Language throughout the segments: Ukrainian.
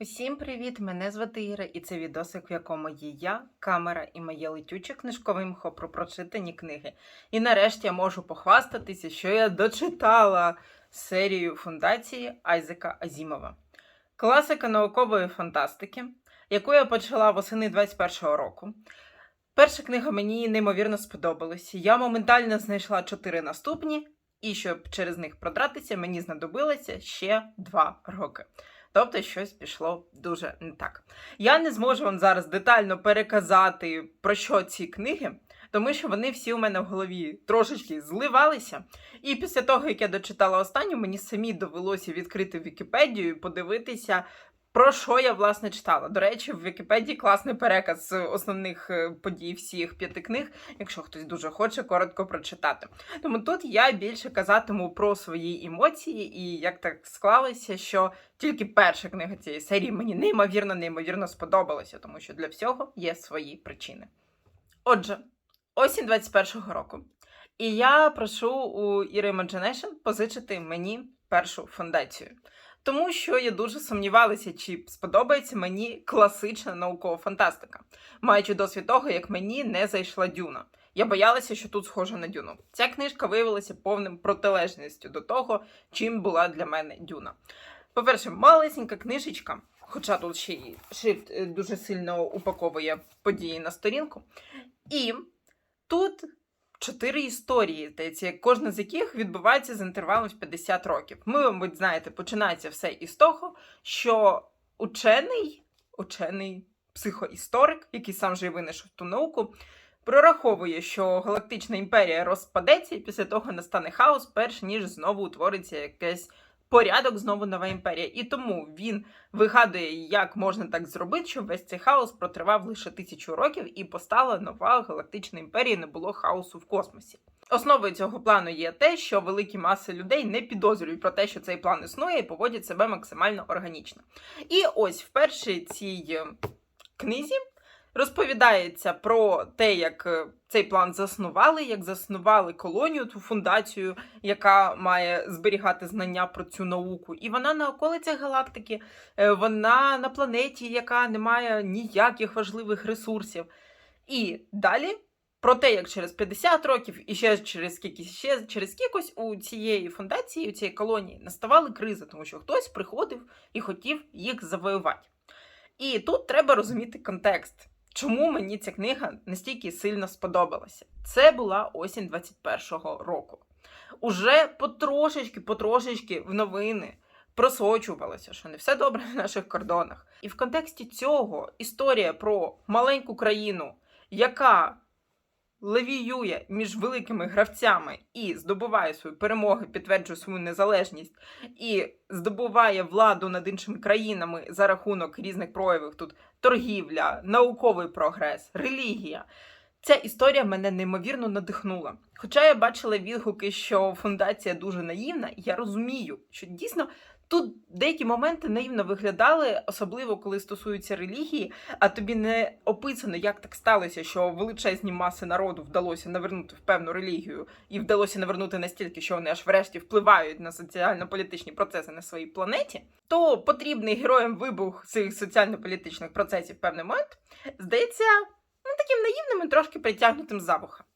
Усім привіт! Мене звати Іра, і це відосик, в якому є я, камера і моє летюче книжкове мхо про прочитані книги. І нарешті я можу похвастатися, що я дочитала серію фундації Айзека Азімова. Класика наукової фантастики, яку я почала восени 21-го року. Перша книга мені неймовірно сподобалась. Я моментально знайшла чотири наступні, і щоб через них продратися, мені знадобилося ще два роки. Тобто щось пішло дуже не так. Я не зможу вам зараз детально переказати про що ці книги, тому що вони всі у мене в голові трошечки зливалися. І після того, як я дочитала останню, мені самі довелося відкрити Вікіпедію і подивитися. Про що я власне читала? До речі, в Вікіпедії класний переказ основних е, подій всіх п'яти книг, якщо хтось дуже хоче коротко прочитати. Тому тут я більше казатиму про свої емоції, і як так склалося, що тільки перша книга цієї серії мені неймовірно, неймовірно сподобалася, тому що для всього є свої причини. Отже, осінь 21-го року. І я прошу у Іри Imagination позичити мені першу фундацію. Тому що я дуже сумнівалася, чи сподобається мені класична наукова фантастика, маючи досвід того, як мені не зайшла дюна. Я боялася, що тут схожа на дюну. Ця книжка виявилася повним протилежністю до того, чим була для мене дюна. По-перше, малесенька книжечка, хоча тут ще й шрифт е, дуже сильно упаковує події на сторінку. І тут чотири історії, здається, кожна з яких відбувається з інтервалом в 50 років. Ми, мабуть, знаєте, починається все із того, що учений, учений психоісторик, який сам же і винайшов ту науку, прораховує, що галактична імперія розпадеться, і після того настане хаос, перш ніж знову утвориться якесь порядок, знову нова імперія. І тому він вигадує, як можна так зробити, щоб весь цей хаос протривав лише тисячу років і постала нова галактична імперія, не було хаосу в космосі. Основою цього плану є те, що великі маси людей не підозрюють про те, що цей план існує, і поводять себе максимально органічно. І ось в першій цій е, книзі розповідається про те, як е, цей план заснували, як заснували колонію, ту фундацію, яка має зберігати знання про цю науку. І вона на околицях галактики, е, вона на планеті, яка не має ніяких важливих ресурсів. І далі. Про те, як через 50 років і ще через скільки ще через кількось у цієї фундації, у цієї колонії наставали кризи, тому що хтось приходив і хотів їх завоювати. І тут треба розуміти контекст, чому мені ця книга настільки сильно сподобалася. Це була осінь 21-го року. Уже потрошечки, потрошечки в новини просочувалося, що не все добре на наших кордонах. І в контексті цього історія про маленьку країну, яка левіює між великими гравцями і здобуває свої перемоги, підтверджує свою незалежність і здобуває владу над іншими країнами за рахунок різних проявів тут торгівля, науковий прогрес, релігія. Ця історія мене неймовірно надихнула. Хоча я бачила відгуки, що фундація дуже наївна, я розумію, що дійсно тут деякі моменти наївно виглядали, особливо коли стосуються релігії, а тобі не описано, як так сталося, що величезні маси народу вдалося навернути в певну релігію, і вдалося навернути настільки, що вони аж врешті впливають на соціально-політичні процеси на своїй планеті, то потрібний героям вибух цих соціально-політичних процесів в певний момент здається ну, таким наївним і трошки притягнутим за.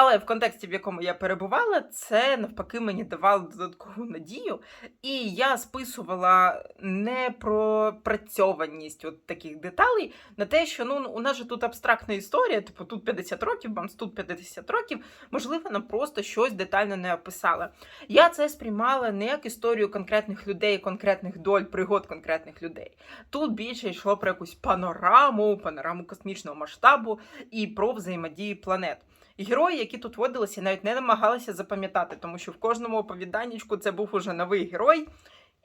Але в контексті, в якому я перебувала, це навпаки мені давало додаткову надію, і я списувала не про працьованість от таких деталей на те, що ну у нас же тут абстрактна історія, типу тут 50 років, вам тут 50 років, можливо, нам просто щось детально не описала. Я це сприймала не як історію конкретних людей, конкретних доль, пригод конкретних людей. Тут більше йшло про якусь панораму, панораму космічного масштабу і про взаємодію планет. Герої, які тут водилися, навіть не намагалися запам'ятати, тому що в кожному оповіданнячку це був уже новий герой.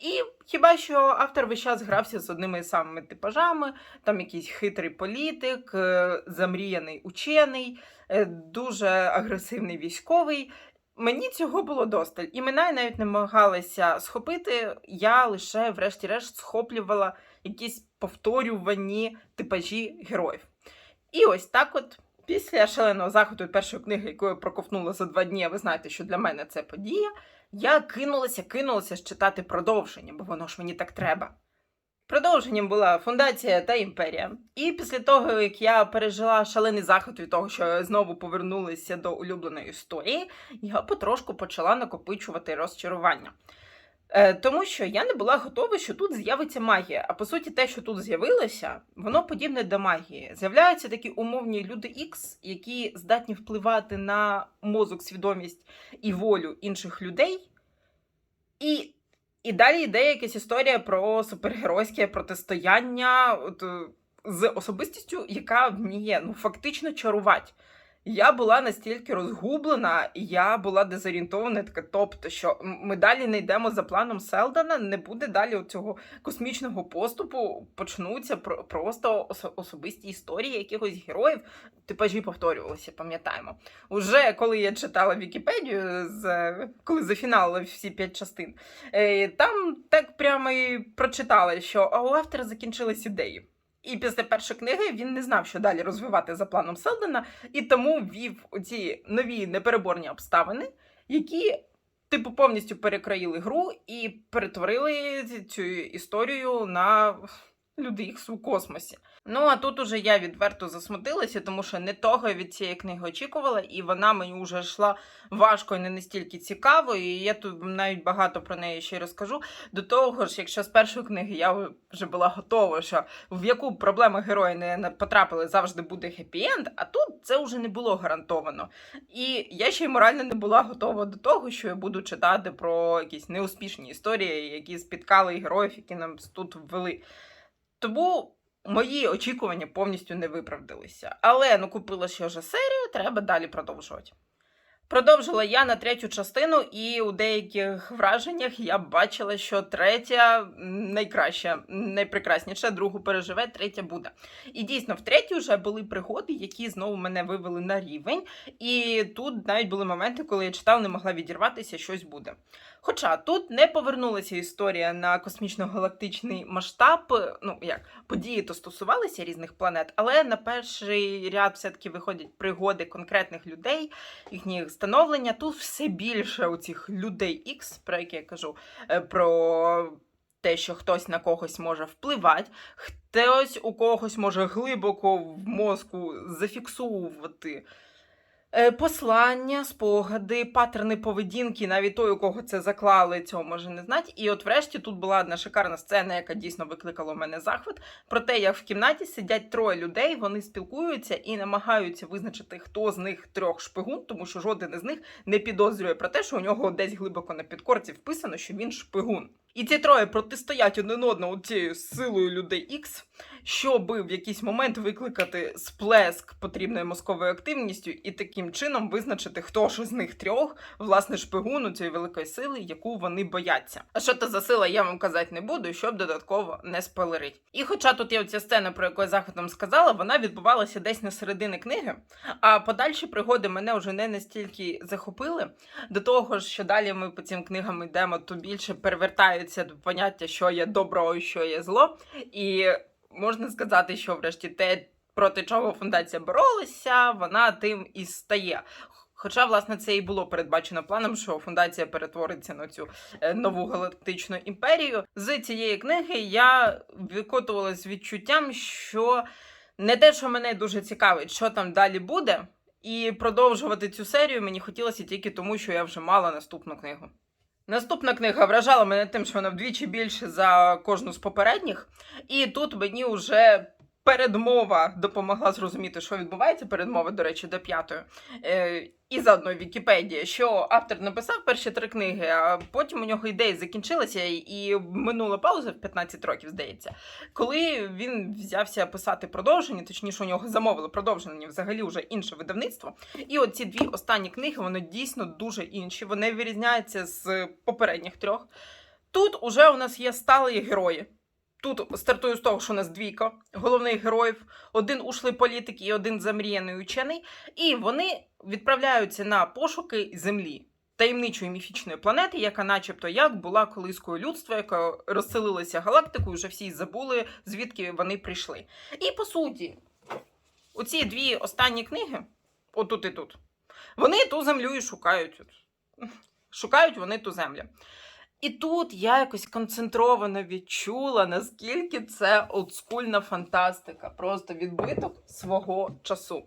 І хіба що автор весь час грався з одними самими типажами, там якийсь хитрий політик, е, замріяний учений, е, дуже агресивний військовий. Мені цього було досталь. Імена я навіть намагалася схопити, я лише, врешті-решт, схоплювала якісь повторювані типажі героїв. І ось так от. Після шаленого заходу першої книги, яку я проковтнула за два дні, ви знаєте, що для мене це подія, я кинулася, кинулася читати продовження, бо воно ж мені так треба. Продовженням була фундація та імперія. І після того, як я пережила шалений заход від того, що знову повернулася до улюбленої історії, я потрошку почала накопичувати розчарування. Е, тому що я не була готова, що тут з'явиться магія. А по суті, те, що тут з'явилося, воно подібне до магії. З'являються такі умовні люди X, які здатні впливати на мозок, свідомість і волю інших людей. І, і далі йде якась історія про супергеройське протистояння от, з особистістю, яка вміє ну, фактично чарувати. Я була настільки розгублена, я була дезорієнтована, така, тобто, що ми далі не йдемо за планом Селдана, не буде далі цього космічного поступу, почнуться про- просто особисті історії якихось героїв. Типажі повторювалися, пам'ятаємо. Уже коли я читала Вікіпедію, з, коли зафіналила всі п'ять частин, е, там так прямо і прочитала, що у автора закінчились ідеї. І після першої книги він не знав, що далі розвивати за планом Селдена, і тому ввів ці нові непереборні обставини, які, типу, повністю перекроїли гру і перетворили цю історію на люди Ікс у космосі. Ну а тут уже я відверто засмутилася, тому що не того від цієї книги очікувала, і вона мені вже йшла важко і не настільки цікаво. І я тут навіть багато про неї ще й розкажу. До того ж, якщо з першої книги я вже була готова, що в яку проблему герої не потрапили, завжди буде хеппі-енд, а тут це вже не було гарантовано. І я ще й морально не була готова до того, що я буду читати про якісь неуспішні історії, які спіткали героїв, які нам тут ввели. Тому мої очікування повністю не виправдалися. Але ну купила ще вже серію, треба далі продовжувати. Продовжила я на третю частину, і у деяких враженнях я бачила, що третя найкраща, найпрекрасніша, другу переживе, третя буде. І дійсно, в третій вже були пригоди, які знову мене вивели на рівень. І тут навіть були моменти, коли я читала, не могла відірватися, щось буде. Хоча тут не повернулася історія на космічно-галактичний масштаб. Ну як події то стосувалися різних планет, але на перший ряд все-таки виходять пригоди конкретних людей, їхні становлення. Тут все більше у цих людей X, про які я кажу, е, про те, що хтось на когось може впливати, хтось у когось може глибоко в мозку зафіксовувати. Е, Послання, спогади, паттерни поведінки, навіть той, у кого це заклали, цього може не знати. І от врешті тут була одна шикарна сцена, яка дійсно викликала у мене захват. Про те, як в кімнаті сидять троє людей, вони спілкуються і намагаються визначити, хто з них трьох шпигун, тому що жоден із них не підозрює про те, що у нього десь глибоко на підкорці вписано, що він шпигун. І ці троє протистоять один одному цією силою людей X, щоби в якийсь момент викликати сплеск потрібною мозковою активністю і таким чином визначити, хто ж із них трьох, власне, шпигун у цієї великої сили, яку вони бояться. А що це за сила, я вам казати не буду, щоб додатково не спойлерить. І хоча тут є оця сцена, про яку я захватом сказала, вона відбувалася десь на середини книги, а подальші пригоди мене вже не настільки захопили. До того ж, що далі ми по цим книгам йдемо, то більше перевертаються до поняття, що є добро і що є зло. І можна сказати, що врешті те, проти чого фундація боролася, вона тим і стає. Хоча, власне, це і було передбачено планом, що фундація перетвориться на цю е, нову галактичну імперію. З цієї книги я викотувала з відчуттям, що не те, що мене дуже цікавить, що там далі буде, і продовжувати цю серію мені хотілося тільки тому, що я вже мала наступну книгу. Наступна книга вражала мене тим, що вона вдвічі більше за кожну з попередніх, і тут мені вже передмова допомогла зрозуміти, що відбувається. Передмова, до речі, до п'ятої. Е, і заодно Вікіпедія, що автор написав перші три книги, а потім у нього ідеї закінчилися, і минула пауза в 15 років, здається, коли він взявся писати продовження, точніше, у нього замовили продовження взагалі вже інше видавництво. І от ці дві останні книги, вони дійсно дуже інші. Вони вирізняються з попередніх трьох. Тут уже у нас є сталі герої. Тут стартую з того, що у нас двійка головних героїв: один ушлий політик і один замріяний учений. І вони відправляються на пошуки землі. Таємничої міфічної планети, яка, начебто, як була колискою людства, яка розселилася галактикою, вже всі забули, звідки вони прийшли. І по суті, оці дві останні книги, отут і тут, вони ту землю і шукають. Шукають вони ту землю. І тут я якось концентровано відчула, наскільки це олдскульна фантастика, просто відбиток свого часу.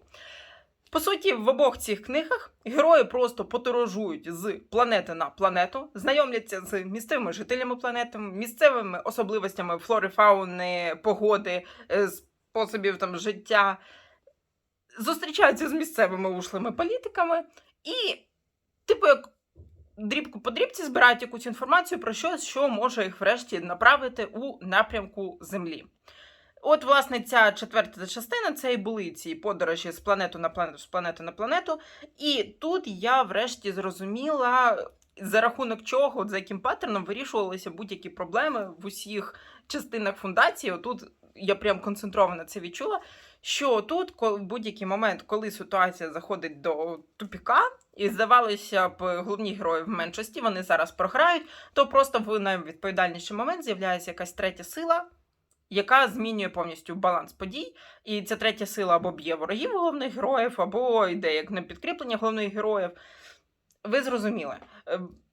По суті, в обох цих книгах герої просто подорожують з планети на планету, знайомляться з місцевими жителями планети, місцевими особливостями флори, фауни, погоди, е, способів там життя, зустрічаються з місцевими ушлими політиками і, типу, як дрібку по дрібці збирають якусь інформацію про щось, що може їх врешті направити у напрямку Землі. От, власне, ця четверта частина це і були ці подорожі з планету на планету, з планети на планету. І тут я врешті зрозуміла, за рахунок чого, за яким паттерном вирішувалися будь-які проблеми в усіх частинах фундації. Отут я прям концентровано це відчула. Що тут, коли в будь-який момент, коли ситуація заходить до тупіка, і здавалося б, головні герої в меншості, вони зараз програють, то просто в найвідповідальніший момент з'являється якась третя сила, яка змінює повністю баланс подій. І ця третя сила або б'є ворогів головних героїв, або йде як на підкріплення головних героїв. Ви зрозуміли.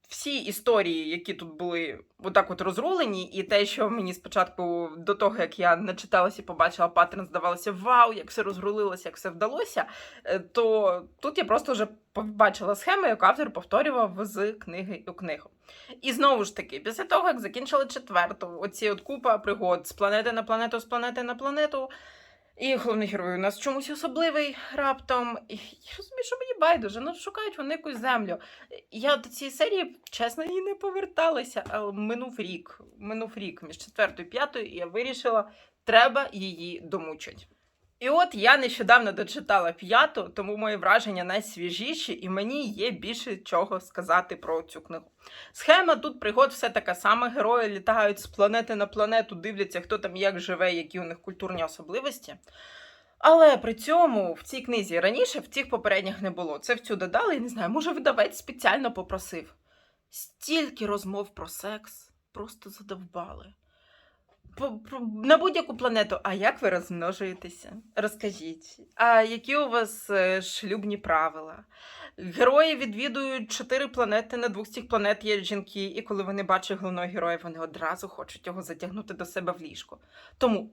Всі історії, які тут були отак от розрулені, і те, що мені спочатку до того, як я начиталася і побачила паттерн, здавалося, вау, як все розрулилося, як все вдалося. е, То тут я просто вже побачила схему, яку автор повторював з книги у книгу. І знову ж таки, після того, як закінчили четверту, оці от купа пригод з планети на планету, з планети на планету. І головний герой у нас чомусь особливий раптом. І я розумію, що мені байдуже, ну шукають вони якусь землю. Я до цієї серії, чесно, і не поверталася, але минув рік. Минув рік між четвертою і п'ятою, і я вирішила, треба її домучити. І от я нещодавно дочитала п'яту, тому мої враження найсвіжіші, і мені є більше чого сказати про цю книгу. Схема тут пригод все така сама. Герої літають з планети на планету, дивляться, хто там як живе, які у них культурні особливості. Але при цьому в цій книзі раніше в цих попередніх не було. Це в цю додали, і не знаю, може видавець спеціально попросив. Стільки розмов про секс просто задовбали. На будь-яку планету. А як ви розмножуєтеся? Розкажіть. А які у вас е, шлюбні правила? Герої відвідують чотири планети. На двох з цих планет є жінки, і коли вони бачать головного героя, вони одразу хочуть його затягнути до себе в ліжко. Тому.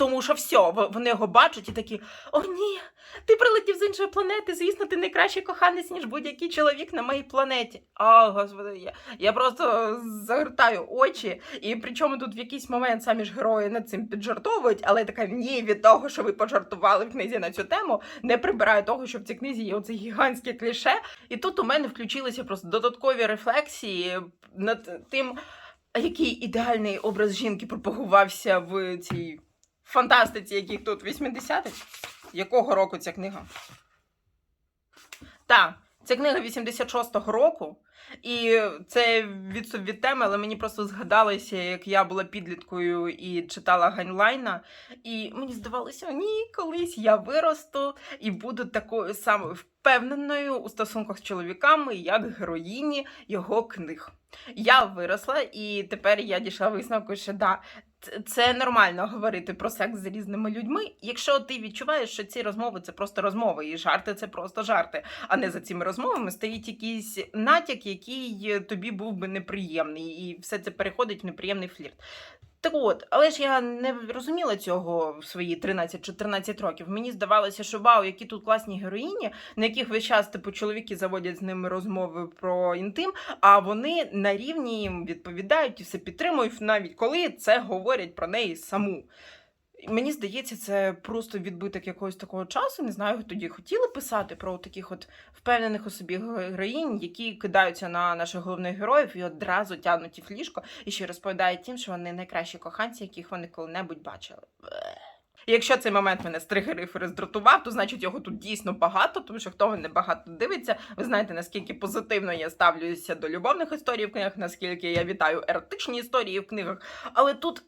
Тому що все, вони його бачать і такі: О, ні, ти прилетів з іншої планети. Звісно, ти найкращий коханець, ніж будь-який чоловік на моїй планеті. О, господи, я, я просто загортаю очі. І причому тут в якийсь момент самі ж герої над цим піджартовують, але така ні, від того, що ви пожартували в книзі на цю тему, не прибирає того, що в цій книзі є оце гігантське кліше. І тут у мене включилися просто додаткові рефлексії над тим, який ідеальний образ жінки пропагувався в цій фантастиці, яких тут 80-х. Якого року ця книга? Так, ця книга 86-го року. І це відступ від теми, але мені просто згадалося, як я була підліткою і читала Ганлайна. І мені здавалося, ні, колись я виросту і буду такою самою впевненою у стосунках з чоловіками, як героїні його книг. Я виросла, і тепер я дійшла висновку, що да, це нормально говорити про секс з різними людьми, якщо ти відчуваєш, що ці розмови це просто розмови, і жарти це просто жарти, а не за цими розмовами стоїть якийсь натяк, який тобі був би неприємний, і все це переходить в неприємний флірт. Так от, але ж я не розуміла цього в свої 13-14 років. Мені здавалося, що вау, які тут класні героїні, на яких весь час типу чоловіки заводять з ними розмови про інтим, а вони на рівні їм відповідають і все підтримують, навіть коли це говорять про неї саму. Мені здається, це просто відбиток якогось такого часу. Не знаю, тоді хотіли писати про таких от впевнених у собі героїнь, які кидаються на наших головних героїв і одразу тягнуть їх ліжко, і ще розповідають тим, що вони найкращі коханці, яких вони коли-небудь бачили. Якщо цей момент мене стригерив і роздратував, то значить його тут дійсно багато, тому що хто мене багато дивиться, ви знаєте, наскільки позитивно я ставлюся до любовних історій в книгах, наскільки я вітаю еротичні історії в книгах. Але тут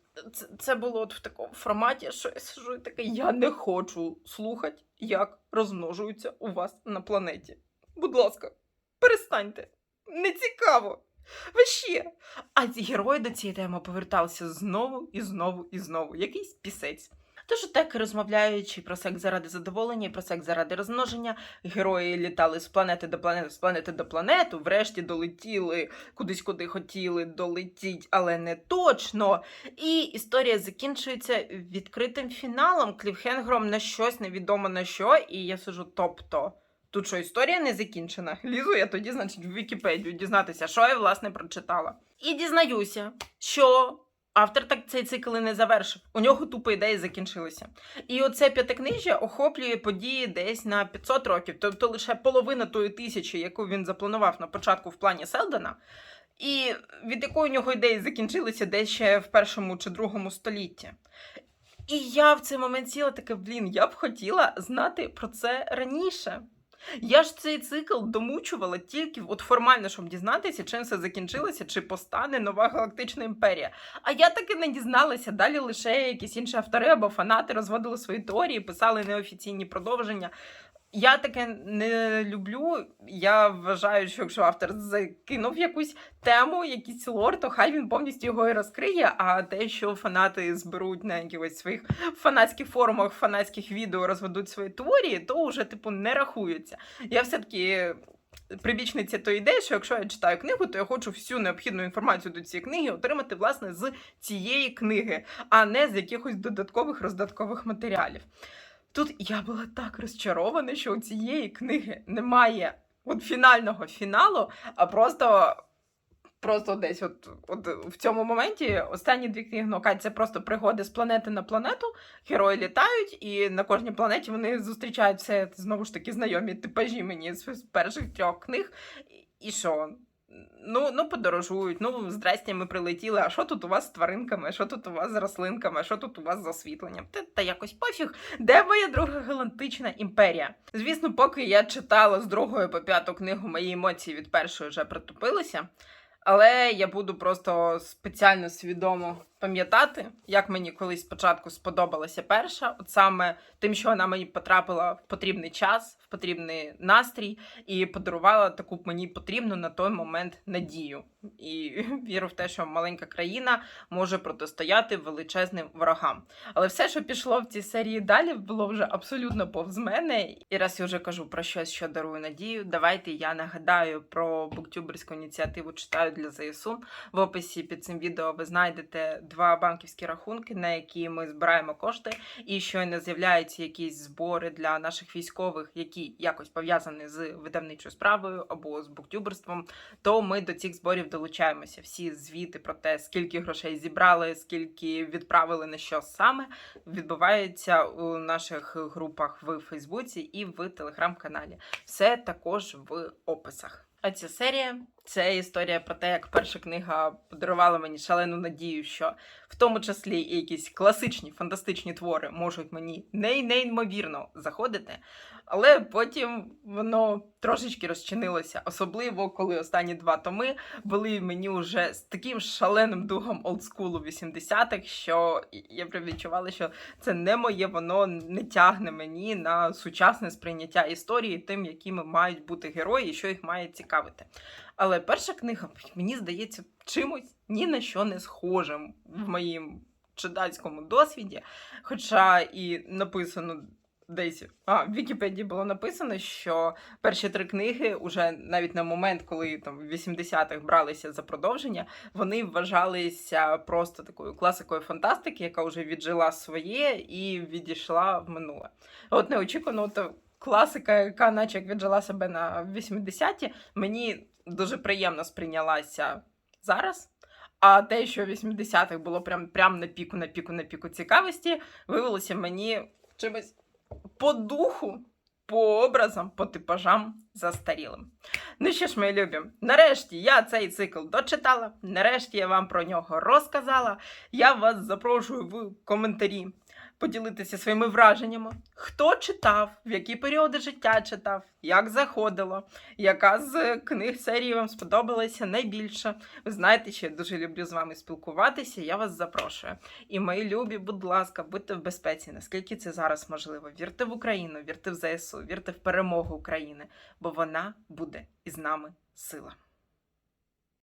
це було от в такому форматі, що я сижу і таке, я не хочу слухати, як розмножуються у вас на планеті. Будь ласка, перестаньте. Не цікаво. Вообще. А ці герої до цієї теми поверталися знову і знову і знову. Якийсь пісець. Тож так розмовляючи про секс заради задоволення, про секс заради розмноження, герої літали з планети до планети, з планети до планети, врешті долетіли кудись, куди хотіли долетіть, але не точно. І історія закінчується відкритим фіналом, кліфхенгером на щось невідомо на що. І я сижу, тобто. Тут що історія не закінчена. Лізу я тоді, значить, в Вікіпедію дізнатися, що я власне прочитала. І дізнаюся, що автор так цей цикл і не завершив. У нього тупо ідеї закінчилися. І оце п'ятикнижжя охоплює події десь на 500 років, тобто лише половина тої тисячі, яку він запланував на початку в плані Селдена. І від якої у нього ідеї закінчилися десь ще в першому чи другому столітті. І я в цей момент сіла таке, блін, я б хотіла знати про це раніше. Я ж цей цикл домучувала тільки от формально, щоб дізнатися, чим все закінчилося, чи постане нова галактична імперія. А я таки не дізналася. Далі лише якісь інші автори або фанати розводили свої теорії, писали неофіційні продовження. Я таке не люблю. Я вважаю, що якщо автор закинув якусь тему, якийсь лор, то хай він повністю його і розкриє. А те, що фанати зберуть на якихось своїх фанатських форумах, фанатських відео розведуть свої теорії, то вже типу не рахується. Я все-таки прибічниця тої ідеї, що якщо я читаю книгу, то я хочу всю необхідну інформацію до цієї книги отримати власне з цієї книги, а не з якихось додаткових роздаткових матеріалів. Тут я була так розчарована, що у цієї книги немає от фінального фіналу, а просто. Просто десь, от, от в цьому моменті останні дві книги ну, це просто пригоди з планети на планету. Герої літають, і на кожній планеті вони зустрічають все знову ж таки знайомі типажі мені з перших трьох книг. І що? Ну, ну, подорожують, ну, здрасте, ми прилетіли. А що тут у вас з тваринками? Що тут у вас з рослинками? Що тут у вас з освітленням? Та, та якось пофіг, де моя друга галактична імперія? Звісно, поки я читала з другої по п'яту книгу, мої емоції від першої вже притупилися. Але я буду просто спеціально свідомо пам'ятати, як мені колись спочатку сподобалася перша, от саме тим, що вона мені потрапила в потрібний час, потрібний настрій, і подарувала таку мені потрібну на той момент надію. І віру в те, що маленька країна може протистояти величезним ворогам. Але все, що пішло в цій серії далі, було вже абсолютно повз мене. І раз я вже кажу про щось, що дарує надію, давайте я нагадаю про буктюберську ініціативу читаю для ЗСУ. В описі під цим відео ви знайдете два банківські рахунки, на які ми збираємо кошти. І щойно з'являються якісь збори для наших військових, які якось пов'язані з видавничою справою або з буктюберством, то ми до цих зборів долучаємося. Всі звіти про те, скільки грошей зібрали, скільки відправили на що саме, відбуваються у наших групах в Фейсбуці і в телеграм-каналі. Все також в описах. А ця серія це історія про те, як перша книга подарувала мені шалену надію, що в тому числі і якісь класичні фантастичні твори можуть мені не- неймовірно заходити. Але потім воно трошечки розчинилося, особливо коли останні два томи були мені вже з таким шаленим духом олдскулу 80-х, що я прям відчувала, що це не моє, воно не тягне мені на сучасне сприйняття історії, тим, якими мають бути герої, і що їх має цікавити. Але перша книга, мені здається, чимось ні на що не схожим в моїм читацькому досвіді. Хоча і написано десь а, в Вікіпедії було написано, що перші три книги, уже навіть на момент, коли там в 80-х бралися за продовження, вони вважалися просто такою класикою фантастики, яка вже віджила своє і відійшла в минуле. От неочікувано, то класика, яка наче як віджила себе на 80-ті, мені дуже приємно сприйнялася зараз. А те, що в 80-х було прям, прям на піку, на піку, на піку цікавості, виявилося мені чимось по духу, по образам, по типажам застарілим. Ну що ж, мої любі, нарешті я цей цикл дочитала, нарешті я вам про нього розказала. Я вас запрошую в коментарі поділитися своїми враженнями. Хто читав, в які періоди життя читав, як заходило, яка з книг серії вам сподобалася найбільше. Ви знаєте, що я дуже люблю з вами спілкуватися. Я вас запрошую. І мої любі, будь ласка, будьте в безпеці, наскільки це зараз можливо. Вірте в Україну, вірте в ЗСУ, вірте в перемогу України, бо вона буде із нами сила.